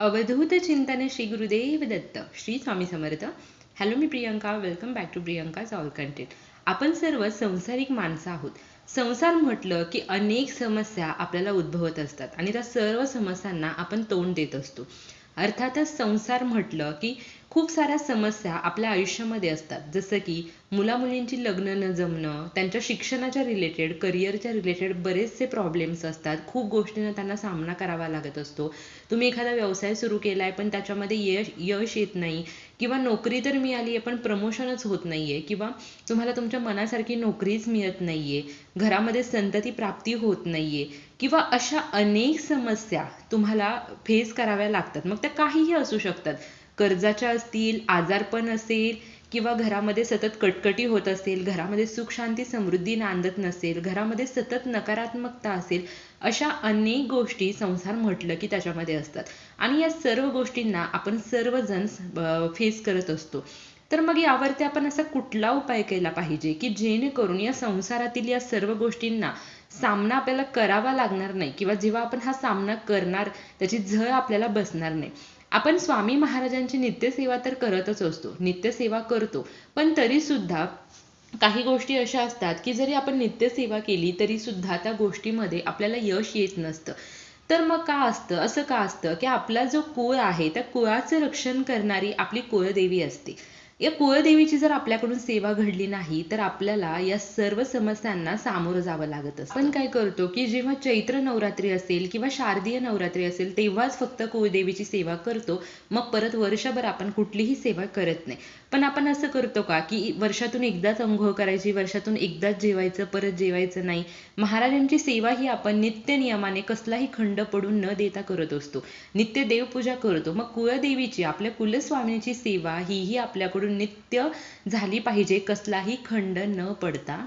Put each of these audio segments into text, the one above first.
अवधूत चिंतन Shri Gurudev Datta Shri Swami Samarth. Hello me Priyanka. Welcome back to Priyanka all content आपण सर्व संसारिक माणसं आहोत. संसार म्हटलं की अनेक समस्या आपल्याला उद्भवत असतात आणि त्या सर्व समस्यांना आपण तोंड देत असतो. अर्थातच संसार म्हटलं की खूप साऱ्या समस्या आपल्या आयुष्यामध्ये असतात. जसं की मुलामुलींची लग्न न जमणं त्यांच्या शिक्षणाच्या रिलेटेड करिअरच्या रिलेटेड बरेचसे प्रॉब्लेम्स असतात. खूप गोष्टींना त्यांना सामना करावा लागत असतो. तुम्ही एखादा व्यवसाय सुरू केला आहे पण त्याच्यामध्ये यश यश येत नाही किंवा नोकरी तर मिळाली आहे पण प्रमोशनच होत नाही आहे किंवा तुम्हाला तुमच्या मनासारखी नोकरीच मिळत नाही आहे घरामध्ये संतती प्राप्ती होत नाही आहे किंवा अशा अनेक समस्या तुम्हाला फेस कराव्या लागतात. मग त्या काहीही असू शकतात. कर्जाच्या असतील आजारपण असेल किंवा घरामध्ये सतत कटकटी होत असेल घरामध्ये सुख शांती समृद्धी नांदत नसेल घरामध्ये सतत नकारात्मकता असेल अशा अनेक गोष्टी संसार म्हटलं की त्याच्यामध्ये असतात. आणि या सर्व गोष्टींना आपण सर्वजण फेस करत असतो. तर मग यावरती आपण असा कुठला उपाय केला पाहिजे की जेणेकरून या संसारातील या सर्व गोष्टींना सामना आपल्याला करावा लागणार नाही किंवा जेव्हा आपण हा सामना करणार त्याची झळ आपल्याला बसणार नाही? आपण स्वामी महाराजांची नित्यसेवा तर करतच असतो नित्यसेवा करतो. पण तरी सुद्धा काही गोष्टी अशा असतात की जरी आपण नित्यसेवा केली तरी सुद्धा त्या गोष्टीमध्ये आपल्याला यश येत नसतं. तर मग का असतं? असं का असतं? की आपला जो कुळ आहे त्या कुळाचं रक्षण करणारी आपली कुळदेवी असते. या कुळदेवीची जर आपल्याकडून सेवा घडली नाही तर आपल्याला या सर्व समस्यांना सामोरं जावं लागत असतं. आपण काय करतो की जेव्हा चैत्र नवरात्री असेल किंवा शारदीय नवरात्री असेल तेव्हाच फक्त कुळदेवीची सेवा करतो. मग परत वर्षभर आपण कुठलीही सेवा करत नाही. पण आपण असं करतो का की वर्षातून एकदाच अंघोळ करायची वर्षातून एकदाच जेवायचं परत जेवायचं नाही? महाराजांची सेवा ही आपण नित्य नियमाने कसलाही खंड पडून न देता करत असतो. नित्य देवपूजा करतो. मग कुळदेवीची आपल्या कुलस्वामीची सेवा हीही आपल्याकडून नित्य झाली पाहिजे कसलाही खंड न पडता.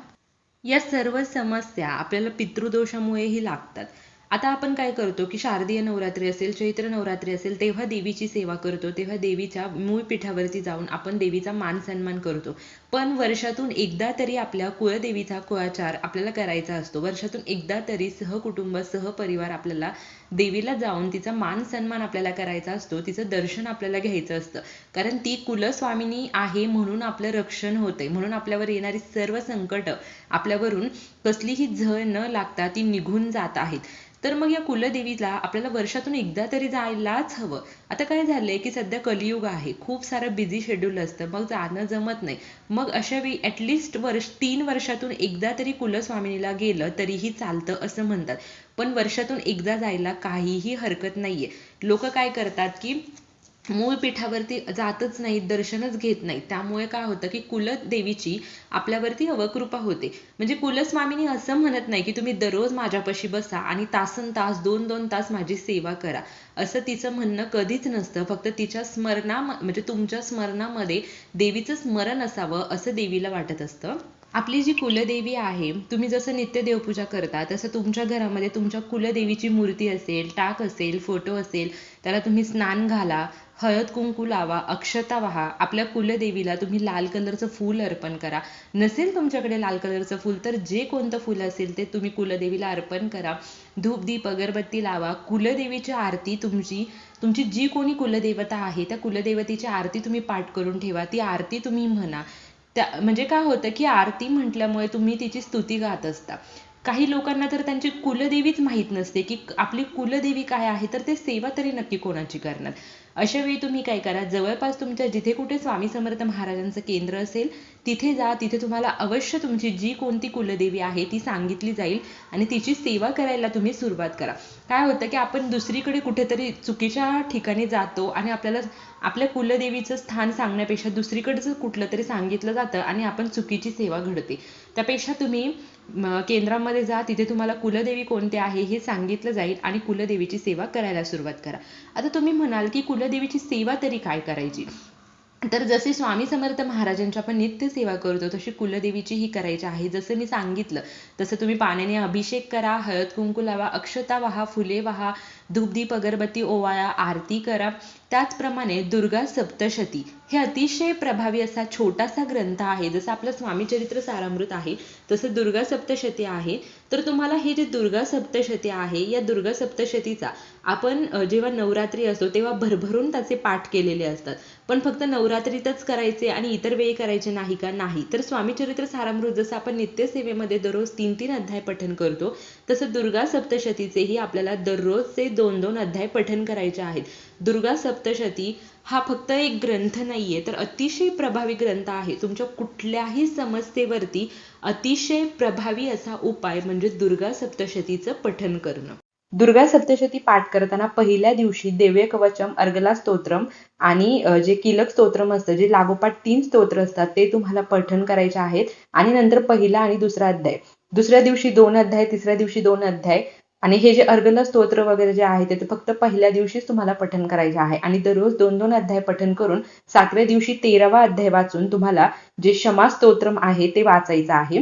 या सर्व समस्या आपल्याला पितृदोषामुळेही लागतात. आता आपण काय करतो की शारदीय नवरात्री असेल चैत्र नवरात्री असेल तेव्हा देवीची सेवा करतो तेव्हा देवीच्या मूळ पीठावरती जाऊन आपण देवीचा मान सन्मान करतो. पण वर्षातून एकदा तरी आपल्या कुळदेवीचा कुळाचार आपल्याला करायचा असतो. वर्षातून एकदा तरी सहकुटुंब सहपरिवार आपल्याला देवीला जाऊन तिचा मान सन्मान आपल्याला करायचा असतो तिचं दर्शन आपल्याला घ्यायचं असतं. कारण ती कुलस्वामिनी आहे म्हणून आपलं रक्षण होते म्हणून आपल्यावर येणारी सर्व संकट आपल्यावरून कसलीही झळ न लागता ती निघून जात आहेत. तर मग या कुलदेवीला आपल्याला वर्षातून एकदा तरी जायलाच हवं. आता काय झालंय की सध्या कलियुग आहे खूप सारं बिझी शेड्यूल असतं मग जाणं जमत नाही. मग अशा वेळी ऍटलिस्ट वर्ष तीन वर्षातून एकदा तरी कुलस्वामिनीला गेलं तरीही चालतं असं म्हणतात. पण वर्षातून एकदा जायला काहीही हरकत नाहीये. लोक काय करतात की मूळ पीठावरती जातच नाहीत दर्शनच घेत नाहीत. त्यामुळे काय होतं की कुलदेवीची आपल्यावरती अवकृपा होते. म्हणजे कुलस्वामिनी असं म्हणत नाही की तुम्ही दररोज माझ्यापाशी बसा आणि तासन तास दोन दोन तास माझी सेवा करा. असं तिचं म्हणणं कधीच नसतं. फक्त तिच्या स्मरणा म्हणजे तुमच्या स्मरणामध्ये देवीचं स्मरण असावं असं देवीला वाटत असतं. आपली जी कुलदेवी आहे तुम्ही जसं नित्य देवपूजा करता तसं तुमच्या घरामध्ये तुमच्या कुलदेवीची मूर्ती असेल टाक असेल फोटो असेल त्याला तुम्ही स्नान घाला हळद कुंकू लावा अक्षता वाहा आपल्या कुलदेवीला तुम्ही लाल कलरचं फूल अर्पण करा. नसेल तुमच्याकडे लाल कलरचं फूल तर जे कोणतं फूल असेल ते तुम्ही कुलदेवीला अर्पण करा. धूप दीप अगरबत्ती लावा. कुलदेवीची आरती तुमची तुमची जी कोणी कुलदेवता आहे त्या कुलदेवतेची आरती तुम्ही पाठ करून ठेवा. ती आरती तुम्ही म्हणा. त्या म्हणजे काय होतं की आरती म्हटल्यामुळे तुम्ही तिची स्तुती गात असता. काही लोकांना तर त्यांची कुलदेवीच माहीत नसते की आपली कुलदेवी काय आहे तर ते सेवा तरी नक्की कोणाची करणार? अशा वेळी तुम्ही काय करा जवळपास तुमच्या जिथे कुठे स्वामी समर्थ महाराजांचं केंद्र असेल तिथे जा तिथे तुम्हाला अवश्य तुमची जी कोणती कुलदेवी आहे ती सांगितली जाईल आणि तिची सेवा करायला तुम्ही सुरुवात करा. काय होतं की आपण दुसरीकडे कुठेतरी चुकीच्या ठिकाणी जातो आणि आपल्याला आपल्या कुलदेवीचं स्थान सांगण्यापेक्षा दुसरीकडचं कुठलं तरी सांगितलं जातं आणि आपण चुकीची सेवा घडते. त्यापेक्षा तुम्ही केंद्रामध्ये जा तिथे तुम्हाला कुलदेवी कोणते आहे हे सांगितलं जाईल आणि कुलदेवीची सेवा करायला सुरुवात करा. आता तुम्ही म्हणाल की कुलदेवीची सेवा तरी काय करायची? तर जसे स्वामी समर्थ महाराजांची आपण नित्य सेवा करतो तशी कुलदेवीची ही करायची आहे. जसं मी सांगितलं तसं तुम्ही पाण्याने अभिषेक करा हळद कुंकू लावा अक्षता वाहा फुले वाहा धूपदीप अगरबत्ती ओवाळा आरती करा. त्याचप्रमाणे दुर्गा सप्तशती हे अतिशय प्रभावी असा छोटासा ग्रंथ आहे. जसं आपलं स्वामी चरित्र सारामृत आहे तसं दुर्गा सप्तशती आहे. तर तुम्हाला हे जे दुर्गा सप्तशती आहे या दुर्गा सप्तशतीचा आपण जेव्हा नवरात्री असतो तेव्हा भरभरून त्याचे पाठ केलेले असतात. पण फक्त नवरात्रीतच करायचे आणि इतर वेळी करायचे नाही का? नाही. तर स्वामी चरित्र सारामृत जसं आपण नित्यसेवेमध्ये दररोज तीन तीन अध्याय पठन करतो तसं दुर्गा सप्तशतीचेही आपल्याला दररोजचे दोन दोन अध्याय पठन करायचे आहेत. दुर्गा सप्तशती हा फक्त एक ग्रंथ नाहीये तर अतिशय प्रभावी ग्रंथ आहे. तुमच्या कुठल्याही समस्येवरती अतिशय प्रभावी असा उपाय म्हणजे दुर्गा सप्तशतीचं पठन करणं. दुर्गा सप्तशती पाठ करताना पहिल्या दिवशी देव्य कवचम अर्गला स्तोत्रम आणि जे किलक स्तोत्रम असतं जे लागोपाठ तीन स्तोत्र असतात ते तुम्हाला पठण करायचे आहेत. आणि नंतर पहिला आणि दुसरा अध्याय. दुसऱ्या दिवशी दोन अध्याय तिसऱ्या दिवशी दोन अध्याय. आणि हे जे अर्गला स्तोत्र वगैरे जे आहे ते फक्त पहिल्या दिवशीच तुम्हाला पठन करायचे आहे. आणि दररोज दोन दोन अध्याय पठन करून सातव्या दिवशी तेरावा अध्याय वाचून तुम्हाला जे क्षमा स्तोत्रम आहे ते वाचायचं आहे.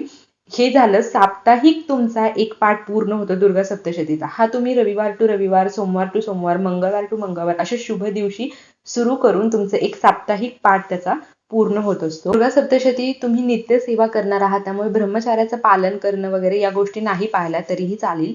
हे झालं साप्ताहिक तुमचा एक पाठ पूर्ण होतो दुर्गा सप्तशतीचा. हा तुम्ही रविवार टू रविवार सोमवार टू सोमवार मंगळवार टू मंगळवार अशा शुभ दिवशी सुरू करून तुमचं एक साप्ताहिक पाठ त्याचा पूर्ण होत असतो. दुर्गा सप्तशती तुम्ही नित्य सेवा करणार आहात त्यामुळे ब्रह्मचार्याचं पालन करणं वगैरे या गोष्टी नाही पाहिल्या तरीही चालेल.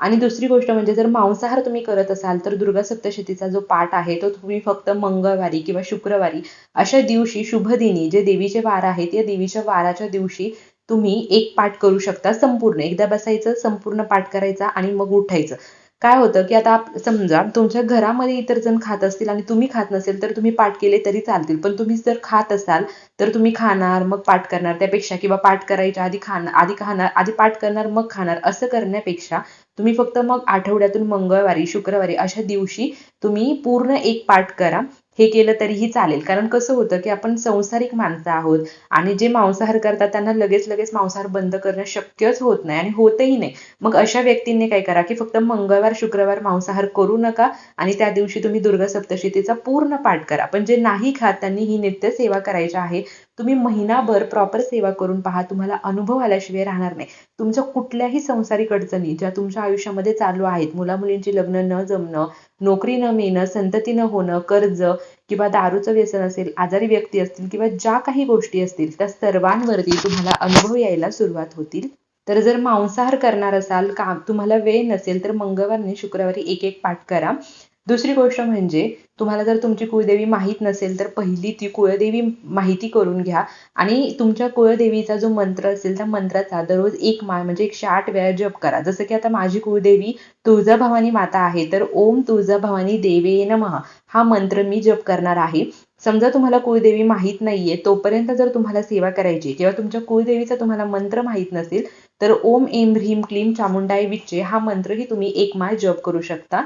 आणि दुसरी गोष्ट म्हणजे जर मांसाहार तुम्ही करत असाल तर दुर्गा सप्तशतीचा जो पाठ आहे तो तुम्ही फक्त मंगळवारी किंवा शुक्रवारी अशा दिवशी शुभदिनी जे देवीचे वार आहेत या देवीच्या वाराच्या दिवशी तुम्ही एक पाठ करू शकता संपूर्ण. एकदा बसायचं संपूर्ण पाठ करायचा आणि मग उठायचं. काय होतं की आता समजा तुमच्या घरामध्ये इतर जण खात असतील आणि तुम्ही खात नसेल तर तुम्ही पाठ केले तरी चालतील. पण तुम्ही जर खात असाल तर तुम्ही खाणार मग पाठ करणार. त्यापेक्षा किंवा पाठ करायच्या आधी खाणार आधी खाणार आधी पाठ करणार मग खाणार असं करण्यापेक्षा तुम्ही फक्त मग आठवड्यातून मंगळवारी शुक्रवारी अशा दिवशी तुम्ही पूर्ण एक पाठ करा. हे केलं तरीही चालेल. कारण कसं होतं की आपण संसारिक माणसं आहोत आणि जे मांसाहार करतात त्यांना लगेच लगेच मांसाहार बंद करणं शक्यच होत नाही आणि होतही नाही. मग अशा व्यक्तींनी काय करा की फक्त मंगळवार शुक्रवार मांसाहार करू नका आणि त्या दिवशी तुम्ही दुर्गा सप्तशतीचा पूर्ण पाठ करा. पण जे नाही खात त्यांनी ही नित्य सेवा करायची आहे. तुम्ही महिनाभर प्रॉपर सेवा करून पहा. तुम्हाला अनुभव आल्याशिवाय राहणार नाही. तुमच्या कुठल्याही संसारिक अडचणी ज्या तुमच्या आयुष्यामध्ये चालू आहेत मुलामुलींची लग्न न जमणं नोकरी न मिळणं संतती न होणं कर्ज किंवा दारूचं व्यसन असेल आजारी व्यक्ती असतील किंवा ज्या काही गोष्टी असतील त्या सर्वांवरती तुम्हाला अनुभव यायला सुरुवात होतील. तर जर मांसाहार करणार असाल का तुम्हाला वेळ नसेल तर मंगळवार आणि शुक्रवारी एक एक पाठ करा. दुसरी गोष्ट म्हणजे तुम्हाला जर तुमची कुळदेवी माहीत नसेल तर पहिली ती कुळदेवी माहिती करून घ्या. आणि तुमच्या कुळदेवीचा जो मंत्र असेल त्या मंत्राचा दररोज एक माळ म्हणजे एकशे आठ वेळा जप करा. जसं की आता माझी कुळदेवी तुळजाभवानी माता आहे तर ओम तुळजाभवानी देवे नमः हा मंत्र मी जप करणार आहे. समजा तुम्हाला कुळदेवी माहीत नाहीये तोपर्यंत जर तुम्हाला सेवा करायची किंवा तुमच्या कुळदेवीचा तुम्हाला मंत्र माहीत नसेल तर ओम एम ह्रीम क्लीम चामुंडाय विच्चे हा मंत्रही तुम्ही एक माळ जप करू शकता.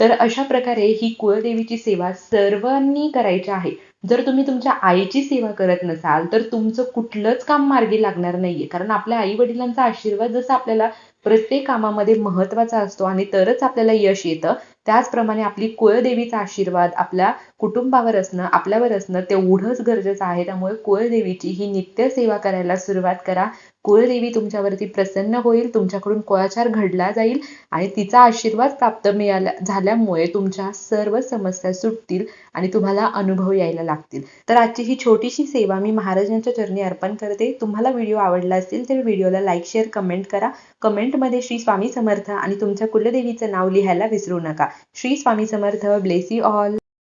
तर अशा प्रकारे ही कुळदेवीची सेवा सर्वांनी करायची आहे. जर तुम्ही तुमच्या आईची सेवा करत नसाल तर तुमचं कुठलंच काम मार्गी लागणार नाहीये. कारण आपल्या आई वडिलांचा आशीर्वाद जसा आपल्याला प्रत्येक कामामध्ये महत्त्वाचा असतो आणि तरच आपल्याला यश येतं त्याचप्रमाणे आपली कुळदेवीचा आशीर्वाद आपल्या कुटुंबावर असणं आपल्यावर असणं तेवढंच गरजेचं आहे. त्यामुळे कुळदेवीची ही नित्य सेवा करायला सुरुवात करा. कुळदेवी तुमच्यावरती प्रसन्न होईल तुमच्याकडून कुळाचार घडला जाईल आणि तिचा आशीर्वाद प्राप्त मिळाला झाल्यामुळे तुमच्या सर्व समस्या सुटतील आणि तुम्हाला अनुभव यायला लागतील. तर आजची ही छोटीशी सेवा मी महाराजांच्या चरणी अर्पण करते. तुम्हाला व्हिडिओ आवडला असेल तर व्हिडिओला लाईक शेअर कमेंट करा. कमेंटमध्ये श्री स्वामी समर्थ आणि तुमच्या कुलदेवीचं नाव लिहायला विसरू नका. Shri Swami Samarth bless you all.